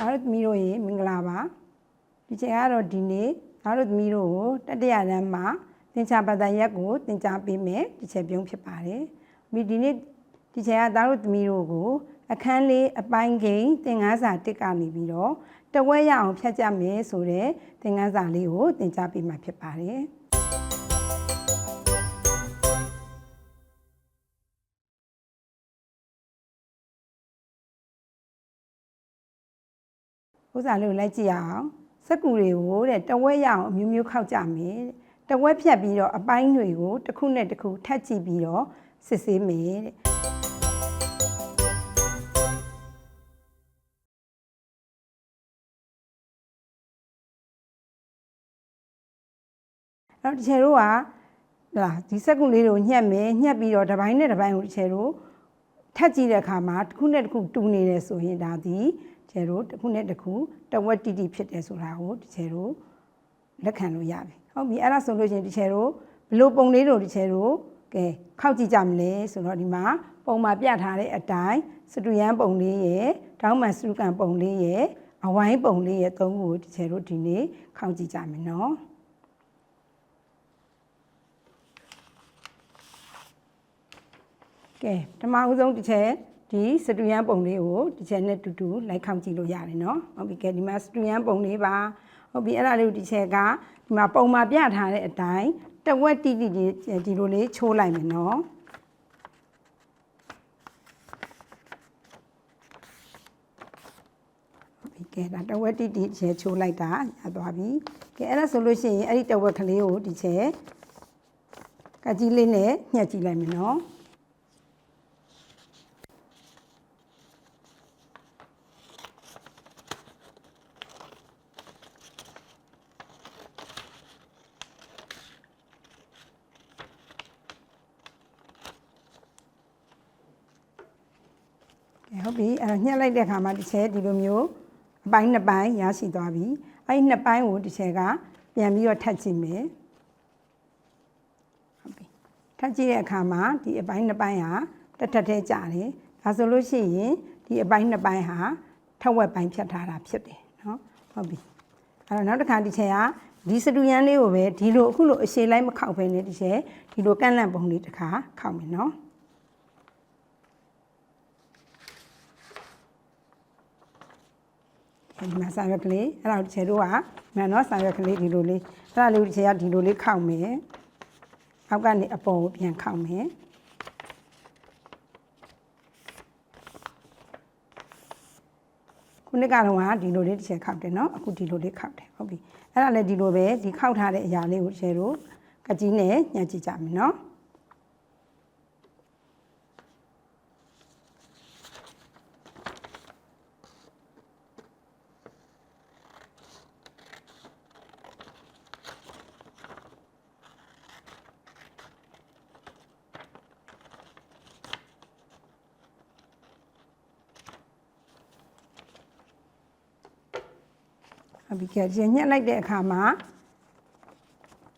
သားတို့သမီးတို့ရေမင်္ဂလာပါဒီချိန်ကတော့ဒီနေ့သားတို့သမီးတို့ကိုတတိယတန်းမှာသင်္ချာပဒရက်ကိုသင်ကြားပေးမယ်ဒီချက်ပြုံးဖြစ်ပါတယ်ဒီဒီနေ့ဒီချိန်ကသားတို့သမီးတို့ကို အခန်းလေးအပိုင်းကိန်းသင်ခန်းစာတစ်ကနေပြီးတော့တဝဲရအောင်ဖြတ်ကြမယ်ဆိုတဲ့သင်ခန်းစာလေးကိုသင်ကြားပေးမှာဖြစ်ပါတယ် ဥစ္စာလေးကိုလိုက်ကြည့်ရအောင်စက်ကူတွေကိုတဲ့တဝက်ရအောင်အမျိုးမျိုးခောက်ကြမယ်တဲ့တဝက်ဖြတ်ပြီးတော့အပိုင်းတွေကိုတစ်ခုနဲ့တစ်ခုထပ်ကြည့်ပြီးတော့စစ်ဆေးမယ်တဲ့အဲ့တော့ဒီချေတို့ကလာဒီစက်ကူလေးတွေကိုညှက်မယ်ညှက်ပြီးတော့တစ်ပိုင်းနဲ့တစ်ပိုင်းကိုဒီချေတို့ထပ်ကြည့်တဲ့အခါမှာတစ်ခုနဲ့တစ်ခုတူနေတယ်ဆိုရင်ဒါဒီ ကျဲတို့တစ်ခုနဲ့တစ်ခုတဝက်တိတိဖြစ်တယ်ဆိုတာကိုဒီချေတို့လက်ခံလို့ရပြီဟုတ်ပြီအဲ့ဒါဆိုလို့ရှိရင်ဒီချေတို့ဘလို့ပုံလေးတို့ဒီချေတို့ကဲခောက်ကြည့်ကြမလဲဆိုတော့ဒီမှာပုံမှာပြထားတဲ့အတိုင်းစတူယန်ပုံလေးရယ်တောင်းမှန်စတူကန်ပုံလေးရယ်အဝိုင်းပုံလေးရယ်သုံးခုကိုဒီချေတို့ဒီနေ့ခောက်ကြည့်ကြမယ်နော်ကဲပထမဦးဆုံးတစ်ချက် ဒီစတူယန်ပုံလေးကိုတစ်ချက်နဲ့တူတူလိုက်ခေါင်းကြည့်လို့ရတယ်နော်ဟုတ်ပြီကဲဒီမှာစတူယန်ပုံလေးပါဟုတ်ပြီအဲ့ဒါလေးကိုတစ်ချက်ကဒီမှာပုံမှာပြထားတဲ့အတိုင်းတဝက်တိတိဒီဒီလိုလေးချိုးလိုက်မယ်နော်ဟုတ်ပြီကဲဒါတဝက်တိတိချဲချိုးလိုက်တာရသွားပြီကဲအဲ့ဒါဆိုလို့ရှိရင်အဲ့ဒီတဝက်ကလေးကိုဒီချက်ကကြီးလေးနဲ့ညှက်ကြည့်လိုက်မယ်နော် ဟုတ်ပြီအဲ့တော့ညှက်လိုက်တဲ့အခါမှာတစ်ချက်ဒီလိုမျိုးအပိုင်းနှစ်ပိုင်းရရှိသွားပြီအဲ့ဒီနှစ်ပိုင်းကိုတစ်ချက်ကပြန်ပြီးတော့ထပ်ကြည့်မယ်ဟုတ်ပြီထပ်ကြည့်တဲ့အခါမှာဒီအပိုင်းနှစ်ပိုင်းဟာတစ်ထပ်သေးကြတယ်ဒါဆိုလို့ရှိရင်ဒီအပိုင်းနှစ်ပိုင်းဟာထက်ဝက်ပိုင်းဖြတ်ထားတာဖြစ်တယ်နော်ဟုတ်ပြီအဲ့တော့နောက်တစ်ခါဒီချက်ကဒီစတူယန်လေးကိုပဲဒီလိုအခုလိုအရှည်လိုက်မခောက်ဖဲနဲ့ဒီချက်ဒီလိုကန့်လန့်ပုံလေးတစ်ခါခောက်မယ်နော် ဒီမှာစာရွက်ကလေးအဲ့ဒါကိုဒီချေတို့ကမှန်တော့စာရွက်ကလေးဒီလိုလေးအဲ့ဒါလေးကိုဒီချေကဒီလိုလေးခောက်မယ်အောက်ကနေအပေါ်ကိုပြန်ခောက်မယ်ခုနှစ်ကတော့ကဒီလိုလေးတစ်ချက်ခောက်တယ်နော်အခုဒီလိုလေးခောက်တယ်ဟုတ်ပြီအဲ့ဒါလည်းဒီလိုပဲဒီခောက်ထားတဲ့အရာလေးကိုဒီချေတို့ကကြီးနဲ့ညှက်ကြည့်ကြမယ်နော် အဘိကဲညှက်လိုက်တဲ့အခါမှာ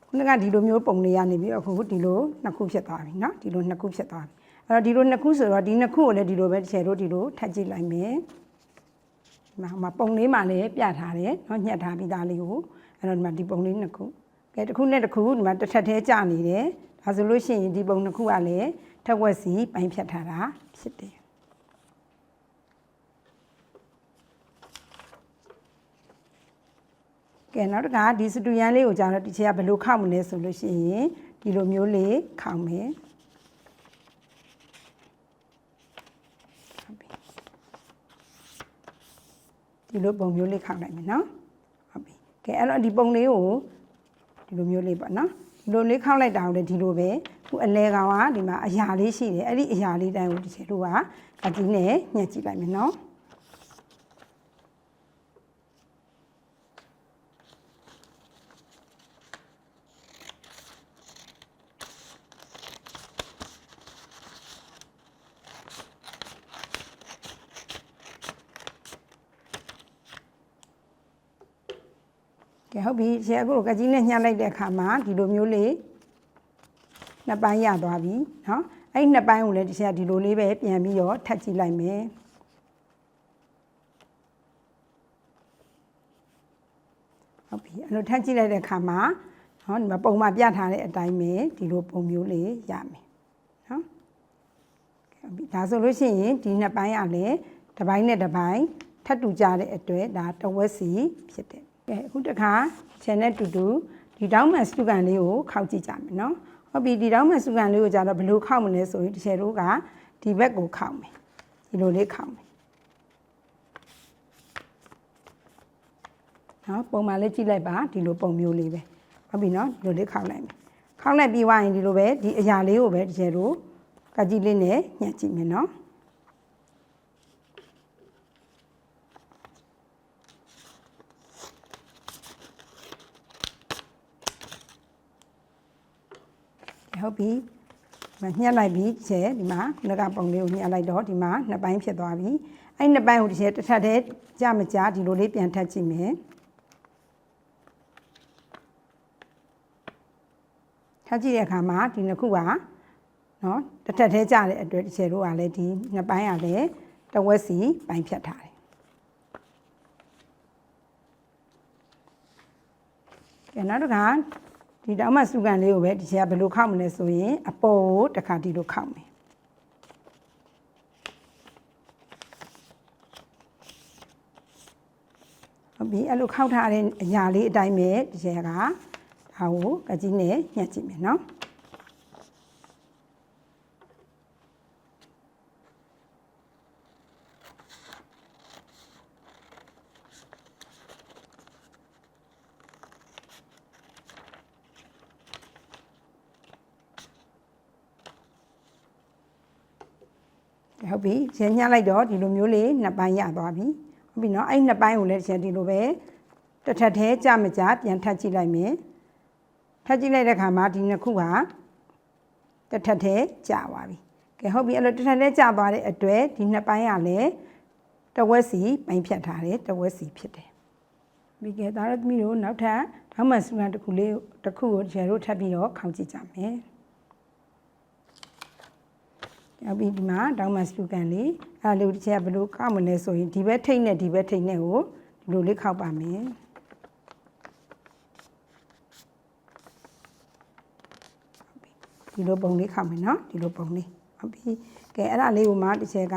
ခုနကဒီလိုမျိုးပုံလေးရနေပြီးအခုဒီလိုနှစ်ခုဖြစ်သွားပြီเนาะဒီလိုနှစ်ခုဖြစ်သွားပြီအဲ့တော့ဒီလိုနှစ်ခုဆိုတော့ဒီနှစ်ခုကိုလည်းဒီလိုပဲတစ်ချက်တို့ဒီလိုထပ်ကြည့်လိုက်မယ်ဒီမှာဟိုမှာပုံလေးမှလည်းပြထားတယ်เนาะညှက်ထားပြီးသားလေးကိုအဲ့တော့ဒီမှာဒီပုံလေးနှစ်ခုကဲတစ်ခုနဲ့တစ်ခုဒီမှာတစ်ထပ်သေးကြနေတယ်ဒါဆိုလို့ရှိရင်ဒီပုံနှစ်ခုကလည်းထက်ဝက်စီပိုင်းဖြတ်ထားတာဖြစ်တယ် ကဲနောက်တစ်ခါဒီစတူယန်လေးကိုကြာတော့ဒီချက်ကဘယ်လိုခောက်မလဲဆိုလို့ရှိရင်ဒီလိုမျိုးလေးခောက်မယ်ဟုတ်ပြီဒီလိုပုံမျိုးလေးခောက်လိုက်မယ်နော်ဟုတ်ပြီကဲအဲ့တော့ဒီပုံလေးကိုဒီလိုမျိုးလေးပေါ့နော်ဒီလိုလေးခောက်လိုက်တာကိုလည်းဒီလိုပဲခုအလဲကောင်ကဒီမှာအရာလေးရှိတယ်အဲ့ဒီအရာလေးတိုင်းကိုဒီချက်တို့ကကတိနဲ့ညှက်ကြည့်လိုက်မယ်နော် ကဲ ဟုတ်ပြီဆရာအခုကကြီးနဲ့ညှပ်လိုက်တဲ့အခါမှာဒီလိုမျိုးလေးနှစ်ပိုင်းရသွားပြီเนาะအဲ့ဒီနှစ်ပိုင်းကိုလည်းဒီဆရာဒီလိုလေးပဲပြန်ပြီးတော့ထပ်ကြည့်လိုက်မယ် ဟုတ်ပြီအဲ့လိုထပ်ကြည့်လိုက်တဲ့အခါမှာနော်ဒီမှာပုံမှန်ပြထားတဲ့အတိုင်းပဲဒီလိုပုံမျိုးလေးရမယ်နော်ဟုတ်ပြီဒါဆိုလို့ရှိရင်ဒီနှစ်ပိုင်းကလည်းတစ်ပိုင်းနဲ့တစ်ပိုင်းထပ်တူကြတဲ့အတွက်ဒါတဝက်စီဖြစ်တယ် ကဲအခုတစ်ခါ channel တူတူဒီတောင်းမှန်စတူကန်လေးကိုခောက်ကြည့်ကြမယ်နော်ဟုတ်ပြီဒီတောင်းမှန်စတူကန်လေးကိုကြတော့ဘယ်လိုခောက်မလဲဆိုရင်ဒီချယ်တို့ကဒီဘက်ကိုခောက်မယ်ဒီလိုလေးခောက်မယ်နော်ပုံမှန်လေးကြည့်လိုက်ပါဒီလိုပုံမျိုးလေးပဲဟုတ်ပြီနော်ဒီလိုလေးခောက်လိုက်မယ်ခောက်လိုက်ပြီးွားရင်ဒီလိုပဲဒီအရာလေးကိုပဲတစ်ချက်တို့ကကြီးလေးနဲ့ညှက်ကြည့်မယ်နော် ဟုတ်ပြီမညှက်လိုက်ပြီတစ်ချက်ဒီမှာခုနကပုံလေးကိုညှက်လိုက်တော့ဒီမှာနှစ်ပိုင်းဖြစ်သွားပြီအဲ့နှစ်ပိုင်းကိုတစ်ချက်တစ်ထပ်တည်းကြမကြဒီလိုလေးပြန်ထပ်ကြည့်မယ်ထားကြည့်တဲ့အခါမှာဒီနှစ်ခုကနော်တစ်ထက်သေးကြတဲ့အတွက်တစ်ချေတို့ကလည်းဒီနှစ်ပိုင်းကလည်းတဝက်စီပိုင်းဖြတ်ထားတယ်ကဲနောက်တစ်ခါ ဒီတောင်မှစုကန်လေးကိုပဲဒီချေကဘယ်လိုခောက်မလဲဆိုရင်အပေါ်ကိုတစ်ခါဒီလိုခောက်မယ်ဟုတ်ပြီအဲ့လိုခောက်ထားတဲ့အရာလေးအတိုင်းပဲဒီချေကဒါကိုကကြီးနဲ့ညှက်ကြည့်မယ်နော် ဟုတ်ပြီရညှက်လိုက်တော့ဒီလိုမျိုးလေးနှစ်ပိုင်းရသွားပြီဟုတ်ပြီနော်အဲ့နှစ်ပိုင်းကိုလည်းတစ်ချက်ဒီလိုပဲတစ်ထပ်သေးကြမကြပြန်ထပ်ကြည့်လိုက်မယ်ထပ်ကြည့်လိုက်တဲ့ခါမှာဒီနှစ်ခုကတစ်ထပ်သေးကြာသွားပြီကဲဟုတ်ပြီအဲ့လိုတစ်ထပ်သေးကြာသွားတဲ့အတွက်ဒီနှစ်ပိုင်းကလည်းတဝက်စီပိုင်းဖြတ်ထားတယ်တဝက်စီဖြစ်တယ်မိကဲဒါရသမီးတို့နောက်ထပ်ဓမ္မစူရန်တစ်ခုလေးတစ်ခုကိုကျယ်တို့ထပ်ပြီးတော့ခေါင်းကြည့်ကြမယ် ရောက်ပြီဒီမှာဒေါမတ်စတူကန်လေးအဲ့လိုတစ်ချက်ကဘယ်လိုခောက်မလဲဆိုရင်ဒီဘက်ထိတ်နဲ့ဒီဘက်ထိတ်နဲ့ကိုဒီလိုလေးခောက်ပါမယ်ဒီလိုပုံလေးခောက်မယ်နော်ဒီလိုပုံလေးဟုတ်ပြီကဲအဲ့ဒါလေးကိုမှတစ်ချက်က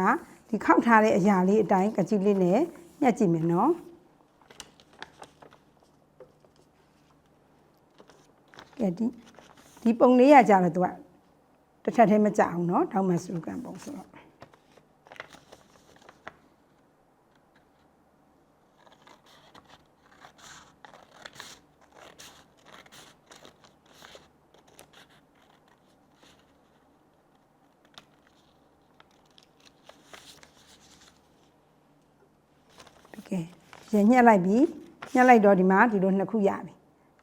ဒီခောက်ထားတဲ့အရာလေးအတိုင်းကကြည့်လေးနဲ့ညှက်ကြည့်မယ်နော်ကဲဒီဒီပုံလေးရကြတော့သူက တစ်ထပ်တည်းမကြအောင်เนาะတောင်းမစလူကန်ပုံဆိုတော့ကဲရညှက်လိုက်ပြီညှက်လိုက်တော့ဒီမှာဒီလိုနှစ်ခုရပြီ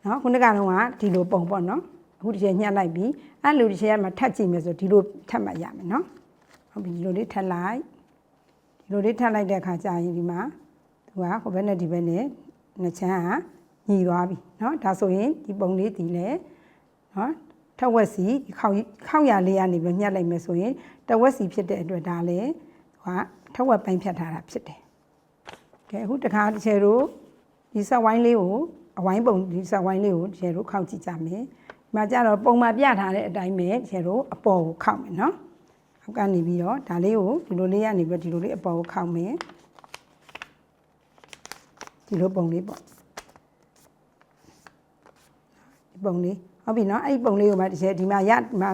เนาะခုနကတော့ကဒီလိုပုံပေါ့เนาะ အခုဒီချက်ညှက်လိုက်ပြီအဲ့လိုဒီချက်ကမှထပ်ကြည့်မယ်ဆိုဒီလိုထပ်မှရမယ်နော်ဟုတ်ပြီဒီလိုလေးထပ်လိုက်ဒီလိုလေးထပ်လိုက်တဲ့အခါကျရင်ဒီမှာသူကဟိုဘက်နဲ့ဒီဘက်နဲ့နှစ်ချမ်းဟာညီသွားပြီနော်ဒါဆိုရင်ဒီပုံလေးဒီလေနော်ထက်ဝက်စီဒီခေါက်ခေါက်ရလေးကနေပြီးညှက်လိုက်မယ်ဆိုရင်တဝက်စီဖြစ်တဲ့အတွက်ဒါလေသူကထက်ဝက်ပိုင်းဖြတ်ထားတာဖြစ်တယ်ကဲအခုတခါတစ်ချက်တို့ဒီဆက်ဝိုင်းလေးကိုအဝိုင်းပုံဒီဆက်ဝိုင်းလေးကိုတစ်ချက်တို့ခောက်ကြည့်ကြမယ် ဒီမှာကြတော့ပုံမှန်ပြထားတဲ့အတိုင်းပဲတစ်ချက်တို့အပေါ်ကိုခောက်မယ်နော်အောက်ကနေပြီးတော့ဒါလေးကိုဒီလိုလေးကနေပြီးဒီလိုလေးအပေါ်ကိုခောက်မယ်ဒီလိုပုံလေးပေါ့ဒီပုံလေးဟုတ်ပြီနော်အဲ့ဒီပုံလေးကိုမှတစ်ချက်ဒီမှာရဒီမှာ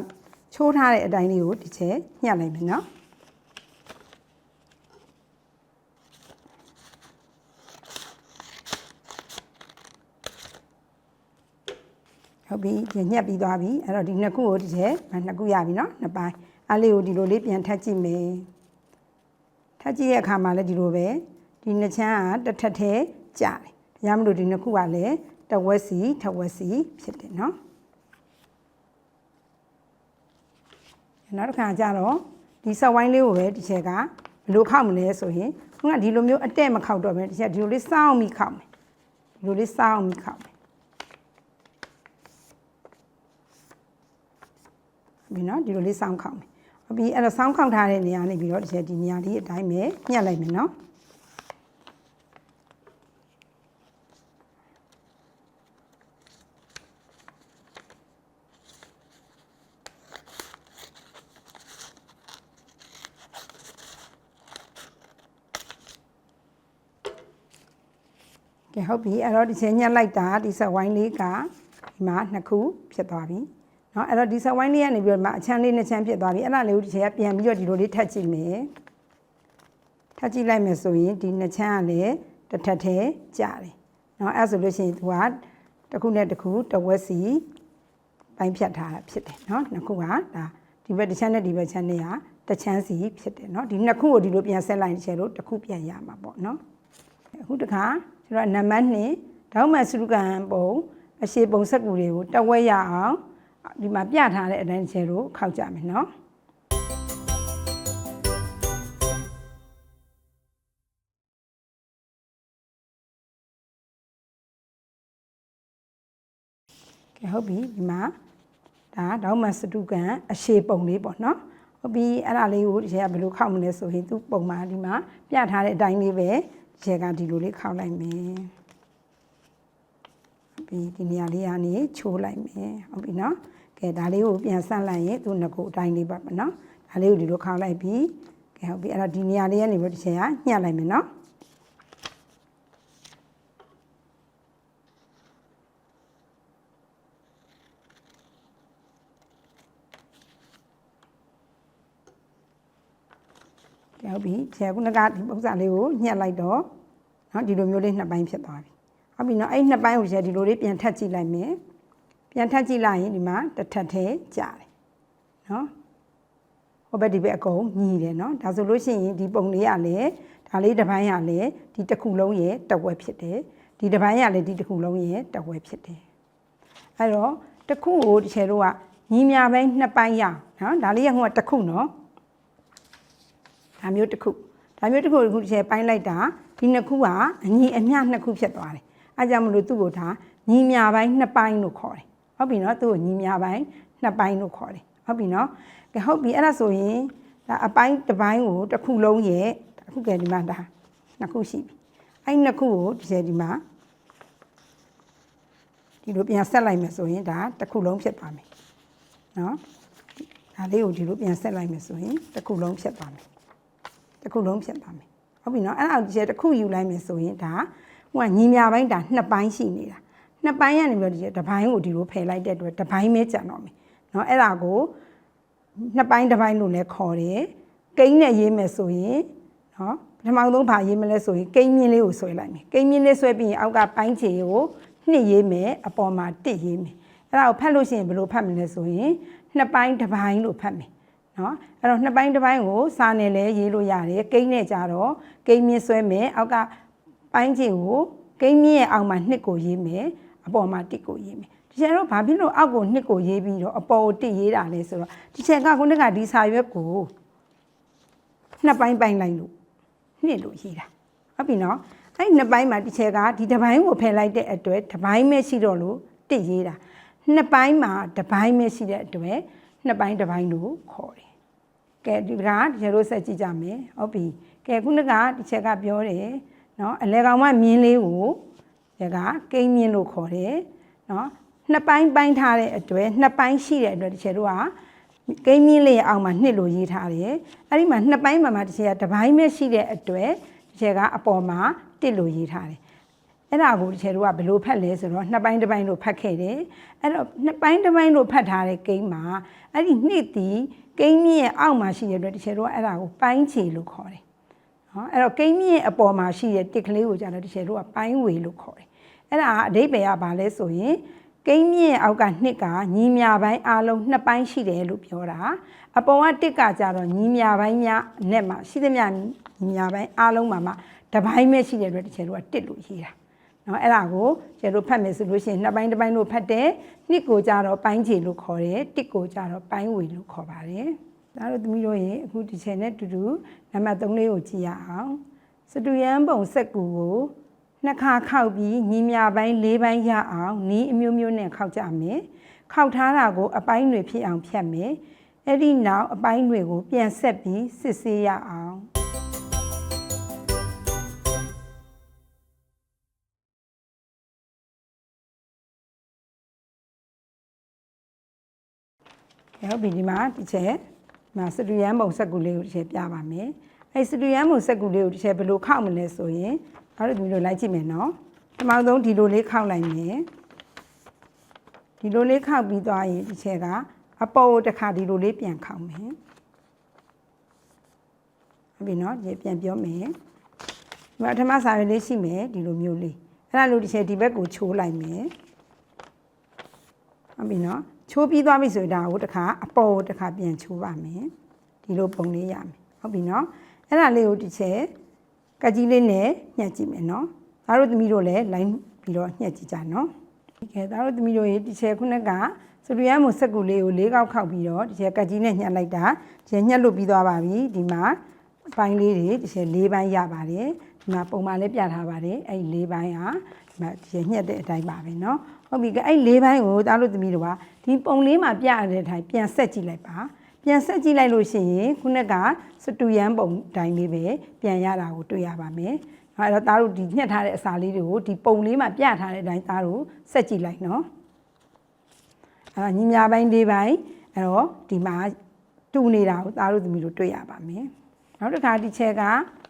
ချိုးထားတဲ့အတိုင်းလေးကိုတစ်ချက်ညှက်လိုက်မယ်နော် ဟုတ်ပြီဒီညှက်ပြီးသွားပြီအဲ့တော့ဒီနှစ်ခုကိုတစ်ချက်နှစ်ခုရပြီနော်နှစ်ပိုင်းအဲ့လေးကိုဒီလိုလေးပြန်ထပ်ကြည့်မယ်ထပ်ကြည့်ရဲ့အခါမှာလည်းဒီလိုပဲဒီနှစ်ချမ်းကတစ်ထပ်သေးကြာတယ်ဒါကြောင့်မလို့ဒီနှစ်ခုကလည်းတဝက်စီထဝက်စီဖြစ်တယ်နော်နောက်တစ်ခါကျတော့ဒီဆက်ဝိုင်းလေးကိုပဲတစ်ချက်ကဘယ်လိုခောက်မလဲဆိုရင်ခုနကဒီလိုမျိုးအတဲ့မခောက်တော့မယ်တစ်ချက်ဒီလိုလေးစောင်းပြီးခောက်မယ်ဒီလိုလေးစောင်းပြီးခောက်မယ် ပြီနော်ဒီလိုလေးစောင်းခေါက်မယ်အပြီးအဲ့တော့စောင်းခေါက်ထားတဲ့နေရာနေပြီးတော့တစ်ချက်ဒီနေရာလေးအတိုင်းပဲညှက်လိုက်မယ်နော်ကဲဟုတ်ပြီအဲ့တော့ဒီချင်းညက်လိုက်တာဒီဆက်ဝိုင်းလေးကဒီမှာနှစ်ခုဖြစ်သွားပြီ နော်အဲ့တော့ဒီဆက်ဝိုင်းလေးကနေပြီးတော့မှအချမ်းလေးနှစ်ချမ်းဖြစ်သွားပြီအဲ့ဒါလေးကိုဒီချက်ကပြန်ပြီးတော့ဒီလိုလေးထပ်ကြည့်မယ်ထပ်ကြည့်လိုက်မယ်ဆိုရင်ဒီနှစ်ချမ်းကလည်းတစ်ထပ်ထဲကျတယ်နော်အဲ့ဆိုလို့ရှိရင်သူကတစ်ခုနဲ့တစ်ခုတဝက်စီပိုင်းဖြတ်ထားတာဖြစ်တယ်နော်နှစ်ခုကဒါဒီဘက်တစ်ချမ်းနဲ့ဒီဘက်ချမ်းနဲ့ကတစ်ချမ်းစီဖြစ်တယ်နော်ဒီနှစ်ခုကိုဒီလိုပြန်ဆက်လိုက်ချေလို့တစ်ခုပြန်ရမှာပေါ့နော်အခုတခါကျွန်တော်နံပါတ်1ဒေါက်မန်စရုကန်ပုံအရှိပုံစက်ကူတွေကိုတဝက်ရအောင် ဒီမှာပြထားတဲ့အတိုင်းချဲလို့ခောက်ကြမယ်နော်ကဲဟုတ်ပြီဒီမှာဒါဒေါက်မစတုကံအရှိပုံလေးပေါ့နော်ဟုတ်ပြီအဲ့ဒါလေးကိုဒီချက်ကဘယ်လိုခောက်မလဲဆိုရင်သူ့ပုံမှာဒီမှာပြထားတဲ့အတိုင်းလေးပဲဒီချက်ကဒီလိုလေးခောက်လိုက်မယ်ဟုတ် ပြီဒီနေရာလေးကနေချိုးလိုက်မယ်ဟုတ်ပြီနော်ကဲဒါလေးကိုပြန်ဆက်လိုက်ရင်သူ့ငကုအတိုင်းလေးပါမယ်နော်ဒါလေးကိုဒီလိုခောက်လိုက်ပြီးကဲဟုတ်ပြီအဲ့တော့ဒီနေရာလေးကနေပြီးဒီချက်ကညှက်လိုက်မယ်နော် ဟုတ်ပြီခြေခုနကဒီပုံစံလေးကိုညှက်လိုက်တော့เนาะဒီလိုမျိုးလေးနှစ်ပိုင်းဖြစ်သွားပြီ ဟုတ်ပြီနော်အဲ့နှစ်ပိုင်းကိုရဒီလိုလေးပြန်ထပ်ကြည့်လိုက်မယ်ပြန်ထပ်ကြည့်လိုက်ရင်ဒီမှာတစ်ထပ်ထဲကြာတယ်နော်ဟိုဘက်ဒီဘက်အကုန်ညီတယ်နော်ဒါဆိုလို့ရှိရင်ဒီပုံလေးကလည်းဒါလေးတစ်ပိုင်းကလည်းဒီတစ်ခုလုံးရဲ့တဝက်ဖြစ်တယ်ဒီတစ်ပိုင်းကလည်းဒီတစ်ခုလုံးရဲ့တဝက်ဖြစ်တယ်အဲ့တော့တစ်ခုကိုတစ်ချေတော့ကညီမြပိုင်းနှစ်ပိုင်းရနော်ဒါလေးကဟိုကတစ်ခုနော်ဒါမျိုးတစ်ခုဒါမျိုးတစ်ခုတစ်ခုတစ်ချေပိုင်းလိုက်တာဒီနှစ်ခုကအညီအမျှနှစ်ခုဖြစ်သွားတယ် အဲကြောင့်မလို့သူ့ကိုဒါညီမြပိုင်းနှစ်ပိုင်းလို့ခေါ်တယ်ဟုတ်ပြီနော်သူ့ကိုညီမြပိုင်းနှစ်ပိုင်းလို့ခေါ်တယ်ဟုတ်ပြီနော်ကဲဟုတ်ပြီအဲ့ဒါဆိုရင်ဒါအပိုင်းတစ်ပိုင်းကိုတစ်ခုလုံးရဲ့အခုကဲဒီမှာဒါနှစ်ခုရှိပြီအဲ့နှစ်ခုကိုဒီချက်ဒီမှာဒီလိုပြန်ဆက်လိုက်မယ်ဆိုရင်ဒါတစ်ခုလုံးဖြစ်သွားမယ်နော်ဒါလေးကိုဒီလိုပြန်ဆက်လိုက်မယ်ဆိုရင်တစ်ခုလုံးဖြစ်သွားမယ်တစ်ခုလုံးဖြစ်ပါမယ်ဟုတ်ပြီနော်အဲ့ဒါကိုဒီချက်တစ်ခုယူလိုက်မယ်ဆိုရင်ဒါ ဟိုကညီမြပိုင်းဒါနှစ်ပိုင်းရှိနေတာနှစ်ပိုင်းကနေပြီးတော့ဒီချက်တစ်ပိုင်းကိုဒီလိုဖယ်လိုက်တဲ့အတွက်တစ်ပိုင်းပဲကျန်တော့မယ်နော်အဲ့ဒါကိုနှစ်ပိုင်းတစ်ပိုင်းလို့လည်းခေါ်တယ်ကိန်းနဲ့ရေးမယ်ဆိုရင်နော်ပထမဆုံးဘာရေးမလဲဆိုရင်ကိန်းမြင်းလေးကိုဆွဲလိုက်မယ်ကိန်းမြင်းလေးဆွဲပြီးရင်အောက်ကပိုင်းခြေကိုနှစ်ရေးမယ်အပေါ်မှာတစ်ရေးမယ်အဲ့ဒါကိုဖတ်လို့ရှိရင်ဘယ်လိုဖတ်မလဲဆိုရင်နှစ်ပိုင်းတစ်ပိုင်းလို့ဖတ်မယ်နော်အဲ့တော့နှစ်ပိုင်းတစ်ပိုင်းကိုစာနယ်လဲရေးလို့ရတယ်ကိန်းနဲ့ကြတော့ကိန်းမြင့်ဆွဲမယ်အောက်က ပိုင်းချင်းကိုကိန်းမြင့်ရဲ့အောက်မှာနှစ်ကိုရေးမယ်အပေါ်မှာတစ်ကိုရေးမယ်ဒီချက်တော့ဘာဖြစ်လို့အောက်ကိုနှစ်ကိုရေးပြီးတော့အပေါ်ကိုတစ်ရေးတာလဲဆိုတော့ဒီချက်ကခုနကဒီစာရွက်ကိုနှစ်ပိုင်းပိုင်းလိုက်လို့နှစ်လို့ရေးတာဟုတ်ပြီနော်အဲ့နှစ်ပိုင်းမှာဒီချက်ကဒီတစ်ပိုင်းကိုဖယ်လိုက်တဲ့အတွက်တစ်ပိုင်းပဲရှိတော့လို့တစ်ရေးတာနှစ်ပိုင်းမှာတစ်ပိုင်းပဲရှိတဲ့အတွက်နှစ်ပိုင်းတစ်ပိုင်းလို့ခေါ်တယ်ကဲဒီကဒီကျတို့ဆက်ကြည့်ကြမယ်ဟုတ်ပြီကဲခုနကဒီချက်ကပြောတယ် နော်အလဲကောင်မမြင်းလေးကိုဒီကကိန်းမြင်းလို့ခေါ်တယ်နော်နှစ်ပိုင်းပိုင်းထားတဲ့အတွက်နှစ်ပိုင်းရှိတဲ့အတွက်ဒီချက်တို့ကကိန်းမြင်းလေးရဲ့အောက်မှာနှစ်လို့ရေးထားတယ်အဲ့ဒီမှာနှစ်ပိုင်းမှာမှဒီချက်ကတစ်ပိုင်းပဲရှိတဲ့အတွက်ဒီချက်ကအပေါ်မှာတစ်လို့ရေးထားတယ်အဲ့ဒါကိုဒီချက်တို့ကဘယ်လိုဖတ်လဲဆိုတော့နှစ်ပိုင်းတစ်ပိုင်းလို့ဖတ်ခဲ့တယ်အဲ့တော့နှစ်ပိုင်းတစ်ပိုင်းလို့ဖတ်ထားတဲ့ကိန်းမှာအဲ့ဒီနှစ်တီကိန်းမြင့်ရဲ့အောက်မှာရှိတဲ့အတွက်ဒီချက်တို့ကအဲ့ဒါကိုပိုင်းချေလို့ခေါ်တယ် နော်အဲ့တော့ကိန်းမြင့်အပေါ်မှာရှိတဲ့တစ်ကလေးကိုကြတော့ဒီချက်တို့ကပိုင်းဝေလို့ခေါ်တယ်အဲ့ဒါအဓိပ္ပာယ်ကဘာလဲဆိုရင်ကိန်းမြင့်ရဲ့အောက်ကနှစ်ကညီမြပိုင်းအလုံးနှစ်ပိုင်းရှိတယ်လို့ပြောတာအပေါ်ကတစ်ကကြတော့ညီမြပိုင်းများအနဲ့မှာရှိသမျှညီမြပိုင်းအလုံးမှာမှတစ်ပိုင်းပဲရှိတဲ့အတွက်ဒီချက်တို့ကတစ်လို့ရေးတာနော်အဲ့ဒါကိုကျတို့ဖတ်မယ်ဆိုလို့ရှိရင်နှစ်ပိုင်းတစ်ပိုင်းလို့ဖတ်တယ်နှစ်ကိုကြတော့ပိုင်းချေလို့ခေါ်တယ်တစ်ကိုကြတော့ပိုင်းဝေလို့ခေါ်ပါတယ် ဒါတို့သမီးတို့ရေအခုဒီချိန်နဲ့တူတူနံပါတ်3လေးကိုကြည့်ရအောင်စတူယန်ပုံစက်ကူကိုနှစ်ခါခောက်ပြီးညီမြပိုင်း၄ပိုင်းရအောင်နီးအမျိုးမျိုးနဲ့ခောက်ကြမယ်ခောက်ထားတာကိုအပိုင်းတွေဖြစ်အောင်ဖြတ်မယ်အဲ့ဒီနောက်အပိုင်းတွေကိုပြန်ဆက်ပြီးစစ်ဆေးရအောင်ဟုတ်ပြီဒီမှာဒီချက်ဒီ မှာစတူယန်ပုံစက်ကူလေးကိုဒီချက်ပြပါမယ်အဲစတူယန်ပုံစက်ကူလေးကိုဒီချက်ဘယ်လိုခောက်မလဲဆိုရင်အားတို့ဒီလိုလိုက်ကြည့်မယ်နော်ပထမဆုံးဒီလိုလေးခောက်လိုက်မယ်ဒီလိုလေးခောက်ပြီးသွားရင်ဒီချက်ကအပေါ်ကိုတစ်ခါဒီလိုလေးပြန်ခောက်မယ်ဟုတ်ပြီနော်ဒီပြန်ပြောမယ်ဒီမှာပထမစာရွက်လေးရှိမယ်ဒီလိုမျိုးလေးအဲ့ဒါလို့ဒီချက်ဒီဘက်ကိုချိုးလိုက်မယ်ဟုတ်ပြီနော် ချိုးပြီးသွားပြီဆိုရင်ဒါကိုတစ်ခါအပေါ်ကိုတစ်ခါပြန်ချိုးပါမယ်ဒီလိုပုံလေးရမယ်ဟုတ်ပြီနော်အဲ့ဒါလေးကိုဒီချက်ကကြီးလေးနဲ့ညှက်ကြည့်မယ်နော်ဒါတို့သမီးတို့လည်း line ပြီးတော့ညှက်ကြည့်ကြနော်ဒီကဲဒါတို့သမီးတို့ရေဒီချက်ခုနကစတူရန်မိုစက်ကူလေးကိုလေးကောက်ခောက်ပြီးတော့ဒီချက်ကကြီးနဲ့ညှက်လိုက်တာဒီချက်ညှက်လို့ပြီးသွားပါပြီဒီမှာအပိုင်းလေးတွေဒီချက်၄ပိုင်းရပါတယ်ဒီမှာပုံမှန်လေးပြထားပါတယ်အဲ့ဒီ၄ပိုင်းဟာဒီမှာဒီချက်ညှက်တဲ့အတိုင်းပါပဲเนาะ ဟုတ်ပြီကဲအဲ့၄ပိုင်းကိုတားလို့သမီးတို့ကဒီပုံလေးမှာပြရတဲ့အတိုင်းပြန်ဆက်ကြည့်လိုက်ပါပြန်ဆက်ကြည့်လိုက်လို့ရှိရင်ခုနကစတူရန်ပုံတိုင်းလေးပဲပြန်ရတာကိုတွေ့ရပါမယ်အဲ့တော့သားတို့ဒီညှက်ထားတဲ့အစာလေးတွေကိုဒီပုံလေးမှာပြထားတဲ့အတိုင်းသားတို့ဆက်ကြည့်လိုက်နော်အဲ့ညီညာပိုင်းလေးပိုင်းအဲ့တော့ဒီမှာတူနေတာကိုသားတို့သမီးတို့တွေ့ရပါမယ်နောက်တစ်ခါဒီချက်က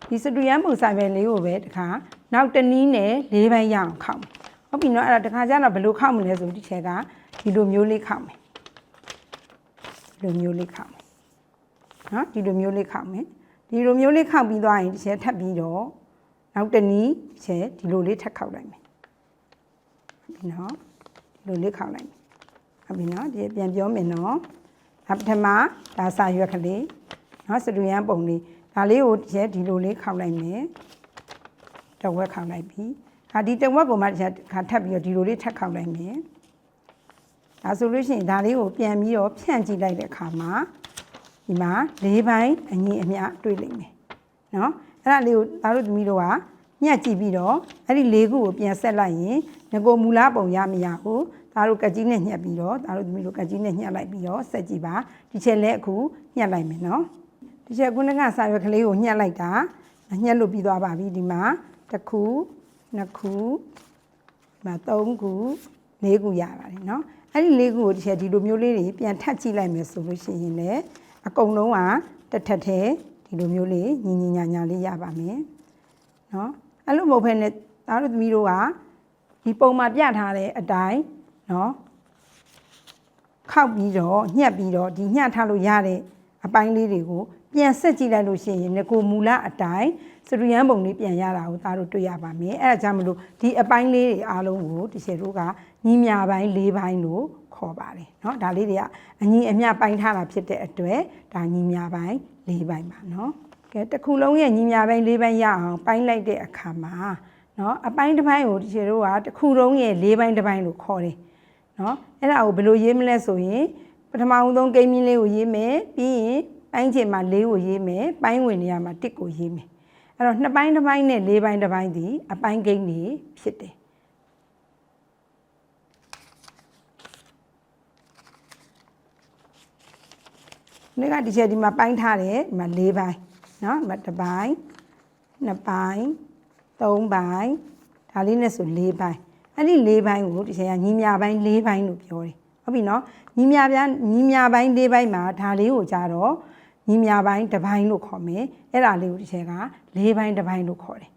ဒီစတူရန်ပုံဆိုင်ပဲလေးကိုပဲတစ်ခါနောက်တနည်းနဲ့လေးပိုင်းရအောင်ခောက် ဟုတ်ပြီနော်အဲ့ဒါတစ်ခါကျတော့ဘယ်လိုခောက်မလဲဆိုဒီချက်ကဒီလိုမျိုးလေးခောက်မယ်ဒီလိုမျိုးလေးခောက်မယ်နော်ဒီလိုမျိုးလေးခောက်မယ်ဒီလိုမျိုးလေးခောက်ပြီးသွားရင်ဒီချက်ထပ်ပြီးတော့နောက်တနည်းချက်ဒီလိုလေးထပ်ခောက်လိုက်မယ်ဟုတ်ပြီနော်ဒီလိုလေးခောက်လိုက်မယ်ဟုတ်ပြီနော်ဒီပြန်ပြောမယ်နော်ဒါပထမဒါစာရွက်ကလေးနော်စတူရန်ပုံလေးဒါလေးကိုဒီချက်ဒီလိုလေးခောက်လိုက်မယ်တဝက်ခောက်လိုက်ပြီ ဒါဒီတဝက်ကိုမှဒီချက်ခါထပ်ပြီးတော့ဒီလိုလေးထပ်ခောက်လိုက်မယ်ဒါဆိုလို့ရှိရင်ဒါလေးကိုပြန်ပြီးတော့ဖြန့်ကြည့်လိုက်တဲ့အခါမှာဒီမှာ၄ပိုင်းအညီအမျှတွေ့လိမ့်မယ်နော်အဲ့ဒါလေးကိုသားတို့သမီးတို့ကညှက်ကြည့်ပြီးတော့အဲ့ဒီ၄ခုကိုပြန်ဆက်လိုက်ရင်ငကိုမူလားပုံရမရဘူးသားတို့ကက်ကြီးနဲ့ညှက်ပြီးတော့သားတို့သမီးတို့ကက်ကြီးနဲ့ညှက်လိုက်ပြီးတော့ဆက်ကြည့်ပါဒီချက်လဲအခုညှက်လိုက်မယ်နော်ဒီချက်ခုနကစာရွက်ကလေးကိုညှက်လိုက်တာညှက်လို့ပြီးသွားပါပြီဒီမှာတစ်ခု နှစ်ခုဒီမှာသုံးခုလေးခုရပါတယ်နော်အဲ့ဒီလေးခုကိုဒီချက်ဒီလိုမျိုးလေးတွေပြန်ထပ်ကြည့်လိုက်မယ်ဆိုလို့ရှိရင်လည်းအကုန်လုံးကတစ်ထက်ထဲဒီလိုမျိုးလေးညီညီညာညာလေးရပါမယ်နော်အဲ့လိုမဟုတ်ဘဲနဲ့သားတို့သမီးတို့ကဒီပုံမှာပြထားတဲ့အတိုင်းနော်ခောက်ပြီးတော့ညှက်ပြီးတော့ဒီညှက်ထားလို့ရတဲ့အပိုင်းလေးတွေကိုပြန်ဆက်ကြည့်လိုက်လို့ရှိရင်ငကိုမူလအတိုင်း စရူယန်ပုံလေးပြန်ရတာကိုသားတို့တွေ့ရပါမယ်အဲ့ဒါကြောင့်မလို့ဒီအပိုင်းလေးတွေအားလုံးကိုဒီရှယ်တို့ကညီမြပိုင်း၄ပိုင်းလို့ခေါ်ပါတယ်เนาะဒါလေးတွေကအညီအမျှပိုင်းထားတာဖြစ်တဲ့အတွက်ဒါညီမြပိုင်း၄ပိုင်းပါเนาะကဲတစ်ခုလုံးရဲ့ညီမြပိုင်း၄ပိုင်းရအောင်ပိုင်းလိုက်တဲ့အခါမှာเนาะအပိုင်းတစ်ပိုင်းကိုဒီရှယ်တို့ကတစ်ခုလုံးရဲ့၄ပိုင်းတစ်ပိုင်းလို့ခေါ်တယ်เนาะအဲ့ဒါကိုဘယ်လိုရေးမလဲဆိုရင်ပထမဆုံးကိန်းမင်းလေးကိုရေးမယ်ပြီးရင်ပိုင်းချင်မှာ၄ကိုရေးမယ်ပိုင်းဝင်နေရာမှာတစ်ကိုရေးမယ် အဲ့တော့နှစ်ပိုင်းတစ်ပိုင်းနဲ့၄ပိုင်းတစ်ပိုင်းဒီအပိုင်းကိန်းတွေဖြစ်တယ်နေ့ကဒီချက်ဒီမှာပိုင်းထားတယ်ဒီမှာ၄ပိုင်းเนาะဒီမှာတစ်ပိုင်းနှစ်ပိုင်းသုံးပိုင်းဒါလေးနဲ့ဆို၄ပိုင်းအဲ့ဒီ၄ပိုင်းကိုဒီချက်ကညီမြပိုင်း၄ပိုင်းလို့ပြောတယ်ဟုတ်ပြီနော်ညီမြပြညီမြပိုင်း၄ပိုင်းမှာဒါလေးကိုကြတော့ ညီမြပိုင်းတစ်ပိုင်းလို့ခေါ်မယ်အဲ့ဒါလေးကိုဒီချက်က၄ပိုင်းတစ်ပိုင်းလို့ခေါ်တယ်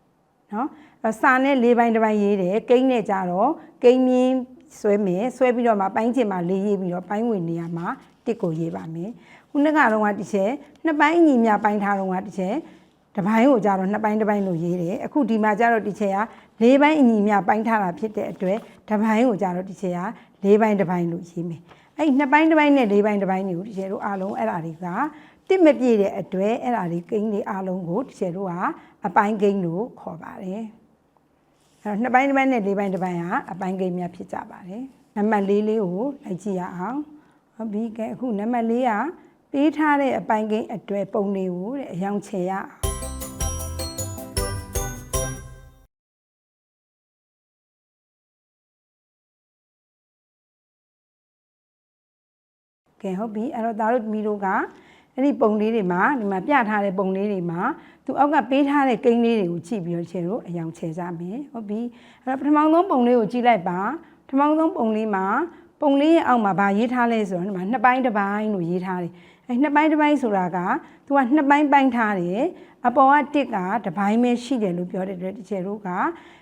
နော်အဲ့စာနဲ့၄ပိုင်းတစ်ပိုင်းရေးတယ်ကိန်းနဲ့ကြတော့ကိန်းမြင်းဆွဲမယ်ဆွဲပြီးတော့မှပိုင်းချင်မှာ၄ရေးပြီးတော့ပိုင်းဝင်နေရမှာတစ်ကိုရေးပါမယ်ခုနကတော့ကတစ်ချက်နှစ်ပိုင်းညီမြပိုင်းထားတော့ကတစ်ချက်တပိုင်းကိုကြတော့နှစ်ပိုင်းတစ်ပိုင်းလို့ရေးတယ်အခုဒီမှာကြတော့ဒီချက်က၄ပိုင်းအညီမြပိုင်းထားတာဖြစ်တဲ့အတွက်တပိုင်းကိုကြတော့ဒီချက်က၄ပိုင်းတစ်ပိုင်းလို့ရေးမယ်အဲ့နှစ်ပိုင်းတစ်ပိုင်းနဲ့၄ပိုင်းတစ်ပိုင်းတွေကိုဒီချက်တို့အားလုံးအဲ့ဒါတွေက တစ်မပြည့်တဲ့အတွက်အဲ့ဒါတွေကိန်းတွေအားလုံးကိုဒီချက်တို့ကအပိုင်းကိန်းလို့ခေါ်ပါတယ်အဲ့တော့နှစ်ပိုင်းတစ်ပိုင်းနဲ့၄ပိုင်းတစ်ပိုင်းဟာအပိုင်းကိန်းများဖြစ်ကြပါတယ်နံပါတ်၄လေးကိုလိုက်ကြည့်ရအောင်ဟုတ်ပြီကဲအခုနံပါတ်၄ကပေးထားတဲ့အပိုင်းကိန်းအတွေ့ပုံတွေကိုတဲ့အယောင်ချေရအောင်ကဲဟုတ်ပြီအဲ့တော့သားတို့သမီးတို့က အဲ့ဒီပုံလေးတွေမှာဒီမှာပြထားတဲ့ပုံလေးတွေမှာသူအောက်ကပေးထားတဲ့ကိန်းလေးတွေကိုကြည့်ပြီးတော့ချေတို့အယောင်ချေကြမယ်ဟုတ်ပြီအဲ့တော့ပထမဆုံးပုံလေးကိုကြည့်လိုက်ပါပထမဆုံးပုံလေးမှာပုံလေးရဲ့အောက်မှာဗာရေးထားလဲဆိုတော့ဒီမှာနှစ်ပိုင်းတစ်ပိုင်းလို့ရေးထားတယ်အဲနှစ်ပိုင်းတစ်ပိုင်းဆိုတာကသူကနှစ်ပိုင်းပိုင်းထားတယ်အပေါ်ကတစ်ကတစ်ပိုင်းပဲရှိတယ်လို့ပြောတဲ့အတွက်ဒီချေတို့က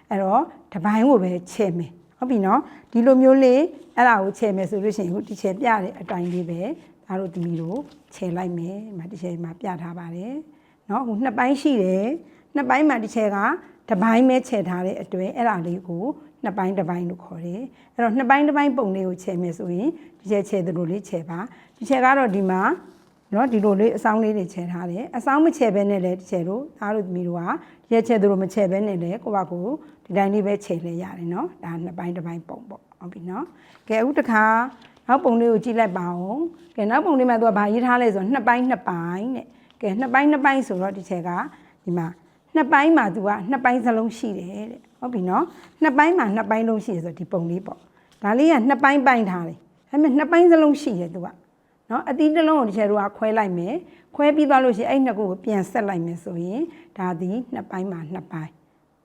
အဲ့တော့တစ်ပိုင်းကိုပဲချဲ့မယ်ဟုတ်ပြီနော်ဒီလိုမျိုးလေးအဲ့ဒါကိုချဲ့မယ်ဆိုလို့ရှိရင်ဟိုဒီချဲ့ပြတဲ့အတိုင်းလေးပဲ ဒါတို့သမီးတို့ချဲ့လိုက်မယ်ဒီမှာဒီချဲ့မှာပြထားပါတယ်နော်ဟိုနှစ်ပိုင်းရှိတယ်နှစ်ပိုင်းမှာဒီချဲ့ကတစ်ပိုင်းပဲချဲ့ထားတဲ့အတွက်အဲ့ဒါလေးကိုနှစ်ပိုင်းတစ်ပိုင်းလို့ခေါ်တယ်အဲ့တော့နှစ်ပိုင်းတစ်ပိုင်းပုံလေးကိုချဲ့မယ်ဆိုရင်ဒီချဲ့ချဲ့သလိုလေးချဲ့ပါဒီချဲ့ကတော့ဒီမှာနော်ဒီလိုလေးအဆောင်လေးတွေချဲထားတယ်အဆောင်မချဲပဲနဲ့လည်းတစ်ချဲတို့သားတို့သမီးတို့ကရက်ချဲသူတို့မချဲပဲနဲ့လည်းကိုယ့်ဘာကိုဒီတိုင်းလေးပဲချဲလဲရတယ်နော်ဒါနှစ်ပိုင်းတစ်ပိုင်းပုံပေါ့ဟုတ်ပြီနော်ကဲအခုတစ်ခါ နောက်ပုံလေးကိုကြည့်လိုက်ပါဦးကဲနောက်ပုံလေးမှာသူကဘာရေးထားလဲဆိုတော့နှစ်ပိုင်းနှစ်ပိုင်းတဲ့ကဲနှစ်ပိုင်းနှစ်ပိုင်းဆိုတော့ဒီချက်ကဒီမှာနှစ်ပိုင်းမှာသူကနှစ်ပိုင်းစလုံးရှိတယ်တဲ့ဟုတ်ပြီနော်နှစ်ပိုင်းမှာနှစ်ပိုင်းလုံးရှိတယ်ဆိုတော့ဒီပုံလေးပေါ့ဒါလေးကနှစ်ပိုင်းပိုင်းထားတယ်ဒါပေမဲ့နှစ်ပိုင်းစလုံးရှိတယ်သူကနော်အသီးတစ်လုံးကိုတစ်ချက်တော့ခွဲလိုက်မယ်ခွဲပြီးသွားလို့ရှိရင်အဲ့နှစ်ခုကိုပြန်ဆက်လိုက်မယ်ဆိုရင်ဒါသည်နှစ်ပိုင်းမှာနှစ်ပိုင်း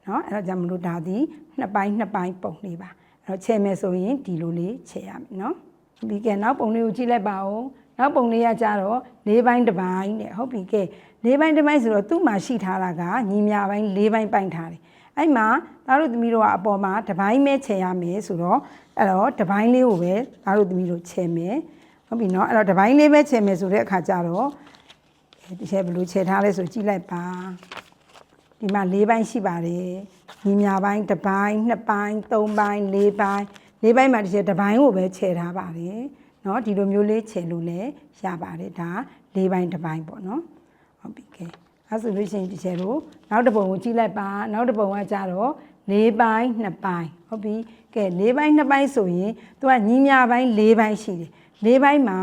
နော်အဲ့တော့ကြောင့်မလို့ဒါသည်နှစ်ပိုင်းနှစ်ပိုင်းပုံလေးပါအဲ့တော့ချဲမယ်ဆိုရင်ဒီလိုလေးချဲရမယ်နော် ပြီကဲနောက်ပုံလေးကိုကြည့်လိုက်ပါဦးနောက်ပုံလေးကကြတော့၄ဘိုင်းတစ်ပိုင်းတဲ့ဟုတ်ပြီကဲ၄ဘိုင်းတစ်ပိုင်းဆိုတော့သူ့မှာရှိထားတာကညီမြပိုင်း၄ဘိုင်းပိုင်ထားတယ်အဲ့မှာသားတို့သမီးတို့ကအပေါ်မှာတစ်ပိုင်းပဲချယ်ရမယ်ဆိုတော့အဲ့တော့တစ်ပိုင်းလေးကိုပဲသားတို့သမီးတို့ချယ်မယ်ဟုတ်ပြီနော်အဲ့တော့တစ်ပိုင်းလေးပဲချယ်မယ်ဆိုတဲ့အခါကျတော့ဒီချက်ဘယ်လိုချယ်ထားလဲဆိုကြည့်လိုက်ပါဒီမှာ၄ပိုင်းရှိပါတယ်ညီမြပိုင်းတစ်ပိုင်းနှစ်ပိုင်းသုံးပိုင်း၄ပိုင်း ၄ပိုင်းမှာဒီချယ်တစ်ပိုင်းကိုပဲချယ်ထားပါတယ်เนาะဒီလိုမျိုးလေးချယ်လို့လည်းရပါတယ်ဒါ၄ပိုင်းတစ်ပိုင်းပေါ့เนาะဟုတ်ပြီကဲအဲဆိုလို့ရှိရင်ဒီချယ်တို့နောက်တစ်ပုံကိုကြည့်လိုက်ပါနောက်တစ်ပုံကကြတော့၄ပိုင်းနှစ်ပိုင်းဟုတ်ပြီကဲ၄ပိုင်းနှစ်ပိုင်းဆိုရင်သူကညီမြပိုင်း၄ပိုင်းရှိတယ် လေးပိုင်းမှာ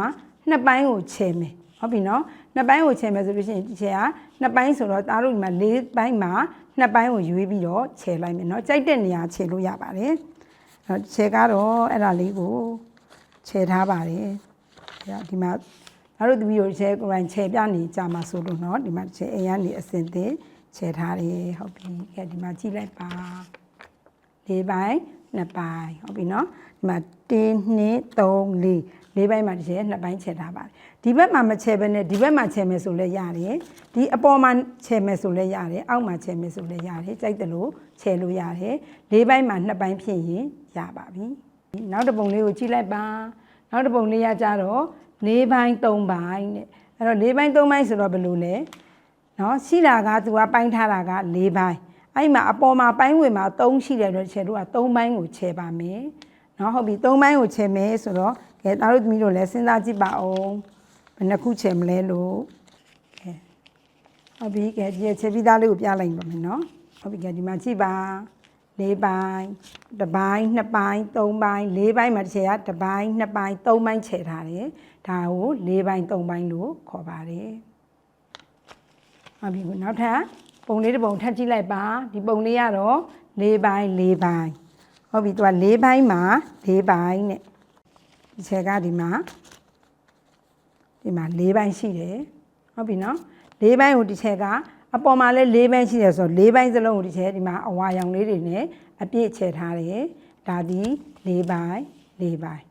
နှစ်ပိုင်းကိုချဲမယ်ဟုတ်ပြီနော်နှစ်ပိုင်းကိုချဲမယ်ဆိုလို့ရှိရင်ဒီချဲကနှစ်ပိုင်းဆိုတော့သားတို့ဒီမှာလေးပိုင်းမှာနှစ်ပိုင်းကိုရွေးပြီးတော့ချဲလိုက်မယ်နော်ကြိုက်တဲ့နေရာချဲလို့ရပါတယ် အဲ့တော့ချဲကတော့အဲ့ဒါလေးကိုချဲထားပါတယ်အဲ့ဒီမှာသားတို့တပီကိုချဲကိုယ်တိုင်ချဲပြနေကြမှာဆိုလို့နော်ဒီမှာချဲအရင်နေအစင်သစ်ချဲထားတယ်ဟုတ်ပြီအဲ့ဒီမှာကြည့်လိုက်ပါလေးပိုင်းနှစ်ပိုင်းဟုတ်ပြီနော် ဒီမှာ1 2 3 4လေးပိုင်းမှာတစ်ချက်နှစ်ပိုင်းချက်ထားပါတယ်ဒီဘက်မှာမချက်ဘဲနဲ့ဒီဘက်မှာချက်မယ်ဆိုလဲရတယ်ဒီအပေါ်မှာချက်မယ်ဆိုလဲရတယ်အောက်မှာချက်မယ်ဆိုလဲရတယ်ကြိုက်တယ်လို့ချက်လို့ရတယ်လေးပိုင်းမှာနှစ်ပိုင်းဖြစ်ရင်ရပါပြီနောက်တစ်ပုံလေးကိုကြည့်လိုက်ပါနောက်တစ်ပုံလေးရကြတော့လေးပိုင်းသုံးပိုင်းတဲ့အဲ့တော့လေးပိုင်းသုံးပိုင်းဆိုတော့ဘယ်လိုလဲနော်ရှိတာကသူကပိုင်းထားတာကလေးပိုင်းအဲ့မှာအပေါ်မှာပိုင်းဝင်မှာ3ရှိတယ်တော့ခြေတို့က3ပိုင်းကိုခြေပါမယ် နော်ဟုတ်ပြီ၃ပိုင်းကိုချယ်မယ်ဆိုတော့ကဲသားတို့သမီးတို့လည်းစဉ်းစားကြည့်ပါအောင်ဘယ်နှခုချယ်မလဲလို့ကဲဟုတ်ပြီကဲဒီချယ်ပြီးသားလေးကိုပြလိုက်ပါမယ်နော်ဟုတ်ပြီကဲဒီမှာကြည့်ပါ၄ပိုင်းတပိုင်း၂ပိုင်း၃ပိုင်း၄ပိုင်းမှာတစ်ချယ်ကတပိုင်း၂ပိုင်း၃ပိုင်းချယ်ထားတယ်ဒါကို၄ပိုင်း၃ပိုင်းလို့ခေါ်ပါတယ်ဟုတ်ပြီနောက်ထပ်ပုံလေးတစ်ပုံထပ်ကြည့်လိုက်ပါဒီပုံလေးကတော့၄ပိုင်း၄ပိုင်း ဟုတ်ပြီသူက၄ပိုင်းမှာ၄ပိုင်းနဲ့ဒီချက်ကဒီမှာဒီမှာ၄ပိုင်းရှိတယ်ဟုတ်ပြီနော်၄ပိုင်းကိုဒီချက်ကအပေါ်မှာလည်း၄ပိုင်းရှိတယ်ဆိုတော့၄ပိုင်းစလုံးကိုဒီချက်ဒီမှာအဝါရောင်လေးတွေနဲ့အပြည့်ချဲထားတယ်ဒါဒီ၄ပိုင်း၄ပိုင်း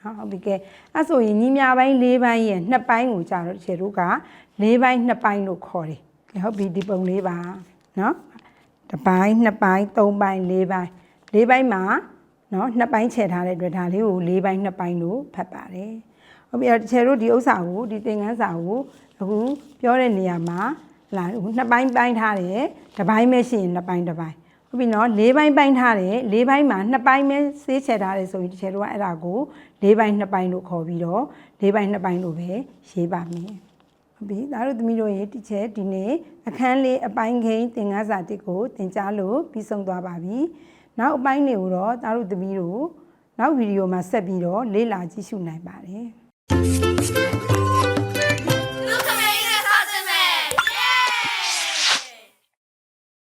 နော်ဟုတ်ပြီကဲအဲ့ဆိုရင်ညီမြပိုင်း၄ပိုင်းရဲ့နှစ်ပိုင်းကိုကြာတော့ခြေတို့က၄ပိုင်းနှစ်ပိုင်းလို့ခေါ်တယ်ကဲဟုတ်ပြီဒီပုံလေးပါနော်တစ်ပိုင်းနှစ်ပိုင်းသုံးပိုင်း၄ပိုင်း ၄ပိုင်းမှာနော်နှစ်ပိုင်းခြေထားတဲ့အတွက်ဒါလေးကို၄ပိုင်းနှစ်ပိုင်းလို့ဖတ်ပါတယ်ဟုတ်ပြီအဲ့တော့ခြေတို့ဒီဥစ္စာကိုဒီသင်ခန်းစာကိုအခုပြောတဲ့နေရာမှာလာနှစ်ပိုင်းပိုင်းထားတယ်တစ်ပိုင်းပဲရှိရင်နှစ်ပိုင်းတစ်ပိုင်းဟုတ်ပြီနော်၄ပိုင်းပိုင်းထားတယ်၄ပိုင်းမှာနှစ်ပိုင်းပဲဆေးချယ်ထားတယ်ဆိုရင်တစ်ချက်တော့အဲ့ဒါကို၄ပိုင်းနှစ်ပိုင်းလို့ခေါ်ပြီးတော့၄ပိုင်းနှစ်ပိုင်းလို့ပဲရေးပါမယ်ဟုတ်ပြီဒါတို့သမီးတို့ရေတစ်ချက်ဒီနေ့အခန်းလေးအပိုင်းခိန်းသင်ခန်းစာတစ်ကိုသင်ကြားလို့ပြီးဆုံးသွားပါပြီ နောက်အပိုင်းတွေကိုတော့ဒါတို့သမီးတို့နောက်ဗီဒီယိုမှာဆက်ပြီးတော့လေ့လာကြည့်ရှုနိုင်ပါတယ်